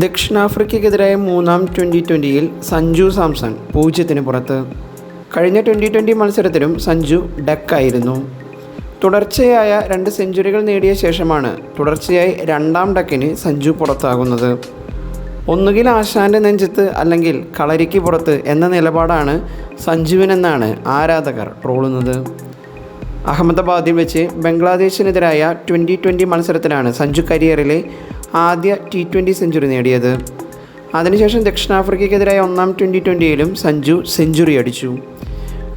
ദക്ഷിണാഫ്രിക്കയ്ക്കെതിരായ മൂന്നാം ട്വന്റി ട്വന്റിയിൽ സഞ്ജു സാംസൺ പൂജ്യത്തിന് പുറത്ത്. കഴിഞ്ഞ ട്വന്റി ട്വന്റി മത്സരത്തിലും സഞ്ജു ഡക്കായിരുന്നു. തുടർച്ചയായ രണ്ട് സെഞ്ചുറികൾ നേടിയ ശേഷമാണ് തുടർച്ചയായി രണ്ടാം ഡക്കിന് സഞ്ജു പുറത്താകുന്നത്. ഒന്നുകിൽ ആശാന്റെ നെഞ്ചത്ത് അല്ലെങ്കിൽ കളരിക്ക് പുറത്ത് എന്ന നിലപാടാണ് സഞ്ജുവിനെന്നാണ് ആരാധകർ ട്രോളുന്നത് അഹമ്മദാബാദിൽ വെച്ച് ബംഗ്ലാദേശിനെതിരായ ട്വന്റി ട്വന്റി മത്സരത്തിലാണ് സഞ്ജു കരിയറിലെ ആദ്യ ടി ട്വന്റി സെഞ്ചുറി നേടിയത്. അതിനുശേഷം ദക്ഷിണാഫ്രിക്കയ്ക്കെതിരായ ഒന്നാം ട്വന്റി ട്വന്റിയിലും സഞ്ജു സെഞ്ചുറി അടിച്ചു.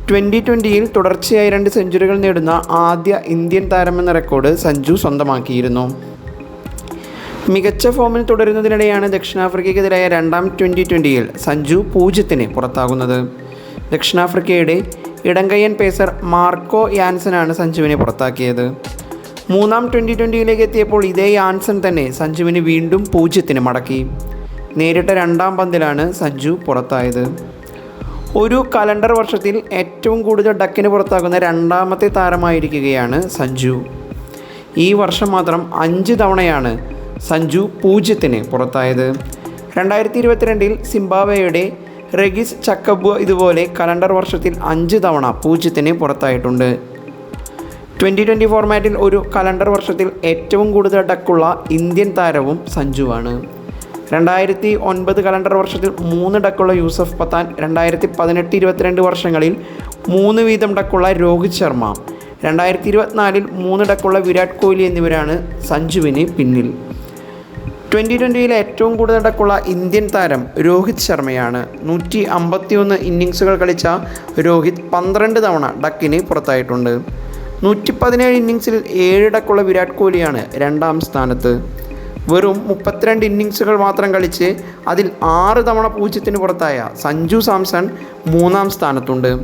ട്വന്റി ട്വന്റിയിൽ തുടർച്ചയായി രണ്ട് സെഞ്ചുറികൾ നേടുന്ന ആദ്യ ഇന്ത്യൻ താരമെന്ന റെക്കോർഡ് സഞ്ജു സ്വന്തമാക്കിയിരുന്നു. മികച്ച ഫോമിൽ തുടരുന്നതിനിടെയാണ് ദക്ഷിണാഫ്രിക്കയ്ക്കെതിരായ രണ്ടാം ട്വന്റി ട്വന്റിയിൽ സഞ്ജു പൂജ്യത്തിന് പുറത്താകുന്നത്. ദക്ഷിണാഫ്രിക്കയുടെ ഇടങ്കയ്യൻ പേസർ മാർക്കോ യാൻസനാണ് സഞ്ജുവിനെ പുറത്താക്കിയത്. മൂന്നാം ട്വന്റി ട്വന്റിയിലേക്ക് എത്തിയപ്പോൾ ഇതേ ആൻസൺ തന്നെ സഞ്ജുവിന് വീണ്ടും പൂജ്യത്തിന് മടക്കി. നേരിട്ട രണ്ടാം പന്തിലാണ് സഞ്ജു പുറത്തായത്. ഒരു കലണ്ടർ വർഷത്തിൽ ഏറ്റവും കൂടുതൽ ഡക്കിന് പുറത്താകുന്ന രണ്ടാമത്തെ താരമായിരിക്കുകയാണ് സഞ്ജു. ഈ വർഷം മാത്രം അഞ്ച് തവണയാണ് സഞ്ജു പൂജ്യത്തിന് പുറത്തായത്. രണ്ടായിരത്തി ഇരുപത്തിരണ്ടിൽ സിംബാബ്വേയുടെ റെഗിസ് ചക്കബു ഇതുപോലെ കലണ്ടർ വർഷത്തിൽ അഞ്ച് തവണ പൂജ്യത്തിന് പുറത്തായിട്ടുണ്ട്. ട്വന്റി ട്വന്റി ഫോർമാറ്റിൽ ഒരു കലണ്ടർ വർഷത്തിൽ ഏറ്റവും കൂടുതൽ ഡക്കുള്ള ഇന്ത്യൻ താരവും സഞ്ജുവാണ്. രണ്ടായിരത്തി ഒൻപത് കലണ്ടർ വർഷത്തിൽ മൂന്ന് ഡക്കുള്ള യൂസഫ് പത്താൻ രണ്ടായിരത്തി പതിനെട്ട് ഇരുപത്തിരണ്ട് വർഷങ്ങളിൽ മൂന്ന് വീതം ഡക്കുള്ള രോഹിത് ശർമ്മ രണ്ടായിരത്തി ഇരുപത്തിനാലിൽ മൂന്ന് ഡക്കുള്ള വിരാട് കോഹ്ലി എന്നിവരാണ് സഞ്ജുവിന് പിന്നിൽ. ട്വന്റി ട്വന്റിയിൽ ഏറ്റവും കൂടുതൽ ഡക്കുള്ള ഇന്ത്യൻ താരം രോഹിത് ശർമ്മയാണ്. നൂറ്റി അമ്പത്തിയൊന്ന് ഇന്നിങ്സുകൾ കളിച്ച രോഹിത് പന്ത്രണ്ട് തവണ ഡക്കിന് പുറത്തായിട്ടുണ്ട്. നൂറ്റി പതിനേഴ് ഇന്നിങ്സിൽ ഏഴ് ഡക്കുള്ള വിരാട് കോഹ്ലിയാണ് രണ്ടാം സ്ഥാനത്ത്. വെറും മുപ്പത്തിരണ്ട് ഇന്നിങ്സുകൾ മാത്രം കളിച്ച് അതിൽ ആറ് തവണ പൂജ്യത്തിന് പുറത്തായ സഞ്ജു സാംസൺ മൂന്നാം സ്ഥാനത്തുണ്ട്.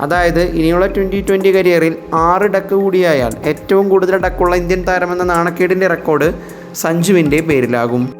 അതായത് ഇനിയുള്ള ട്വന്റി ട്വന്റി കരിയറിൽ ആറ് ഡക്ക് കൂടിയായാൽ ഏറ്റവും കൂടുതൽ ഡക്കുള്ള ഇന്ത്യൻ താരമെന്ന നാണക്കേടിന്റെ റെക്കോർഡ് സഞ്ജുവിന്റെ പേരിലാകും.